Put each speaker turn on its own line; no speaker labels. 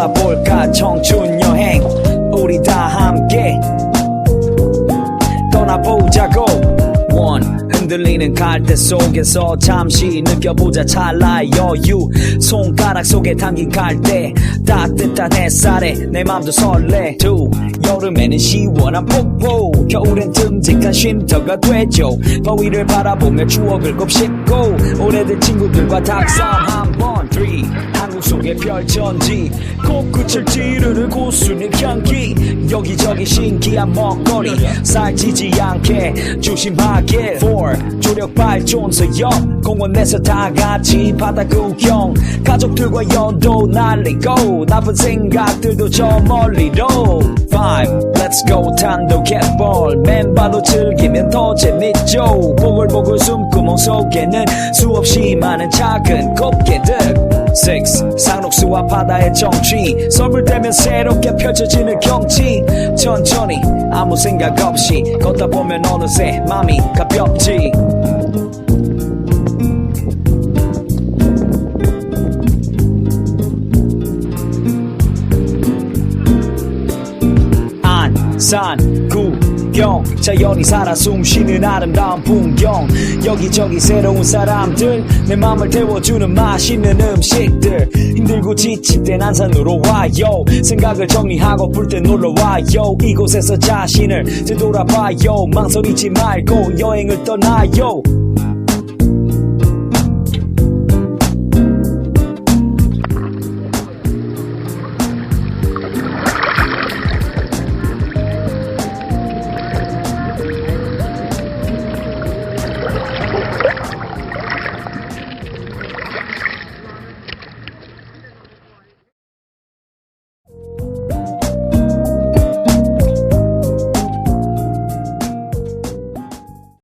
떠나볼까? 청춘 여행 우리 다 함께 떠나보자고. 원 흔들리는 갈대 속에서 잠시 느껴보자. 찰나의 여유. 손가락 속에 담긴 갈대. 따뜻한 햇살에 내 맘도 설레. 두 여름에는 시원한 폭포. 겨울엔 듬직한 쉼터가 되죠. 더위를 바라보며 추억을 곱씹고 오래된 친구들과 닭싸움 한번 3 한국 속의 별천지. 코끝을 찌르는 고수의 향기. 여기저기 신기한 먹거리. 살찌지 않게 조심하게. 4 조력 발전소 옆 공원에서 다 같이 바다 구경. 가족들과 연도 날리고. 나쁜 생각들도 저 멀리로. 5 Let's go. 단독해볼 멤버도 즐기면 더 재밌죠. 보글보글 숨구멍 속에는 수없이 많은 작은 꽃게들 6 상록수와 바다의 정취. 선물되면 새롭게 펼쳐지는 경치. 천천히 아무 생각 없이 걷다 보면 어느새 맘이 가볍지. 안산 구경. 자연이 살아 숨쉬는 아름다운 풍경 여기저기 새로운 사람들. 내 맘을 태워주는 맛있는 음식들. 힘들고 지칠 땐 안산으로 와요. 생각을 정리하고 불때 놀러와요. 이곳에서 자신을 되돌아봐요. 망설이지 말고 여행을 떠나요